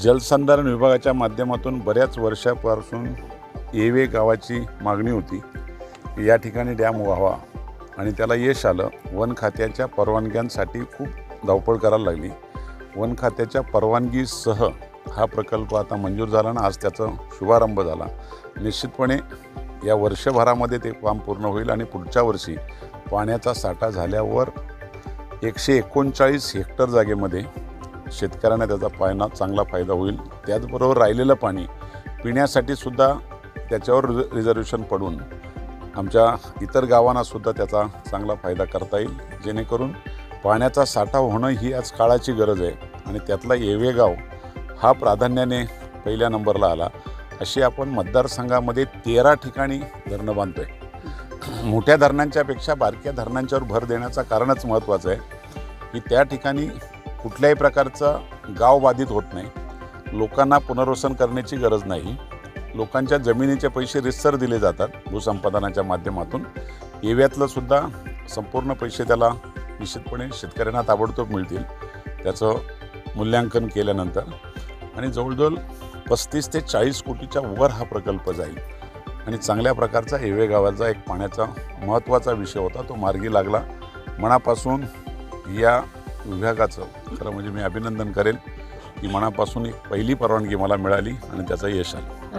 जलसंधारण विभागाच्या माध्यमातून बऱ्याच वर्षापासून येवे गावाची मागणी होती. की या ठिकाणी डॅम व्हावा आणि त्याला यश आलं. वन खात्याच्या परवानग्यांसाठी खूप धावपळ करायला लागली. वन खात्याच्या परवानगीसह हा प्रकल्प आता मंजूर झाला आणि आज त्याचा शुभारंभ झाला. निश्चितपणे या वर्षभरामध्ये ते काम पूर्ण होईल आणि पुढच्या वर्षी पाण्याचा साठा झाल्यावर एकशे एकोणचाळीस हेक्टर जागेमध्ये शेतकऱ्यांना त्याचा पायना चांगला फायदा होईल. त्याचबरोबर राहिलेलं पाणी पिण्यासाठी सुद्धा त्याच्यावर रिझ रिझर्वेशन पडून आमच्या इतर गावांनासुद्धा त्याचा चांगला फायदा करता येईल. जेणेकरून पाण्याचा साठा होणं ही आज काळाची गरज आहे आणि त्यातला येवेगाव हा प्राधान्याने पहिल्या नंबरला आला. अशी आपण मतदारसंघामध्ये तेरा ठिकाणी धरणं बांधतोय. मोठ्या धरणांच्यापेक्षा बारक्या धरणांच्यावर भर देण्याचं कारणच महत्त्वाचं आहे की त्या ठिकाणी कुठल्याही प्रकारचा गाव बाधित होत नाही. लोकांना पुनर्वसन करण्याची गरज नाही. लोकांच्या जमिनीचे पैसे रिसर दिले जातात भूसंपादनाच्या माध्यमातून. येव्यातलं सुद्धा संपूर्ण पैसे त्याला निश्चितपणे शेतकऱ्यांना ताबडतोब मिळतील. त्याचं मूल्यांकन केल्यानंतर. आणि जवळजवळ पस्तीस ते चाळीस कोटीच्या वर हा प्रकल्प जाईल. आणि चांगल्या प्रकारचा येवे गावाचा एक पाण्याचा महत्त्वाचा विषय होता. तो मार्गी लागला. मनापासून या विभागाचं खरं म्हणजे मी अभिनंदन करेल. की मनापासून एक पहिली परवानगी मला मिळाली आणि त्याचं यश आलं.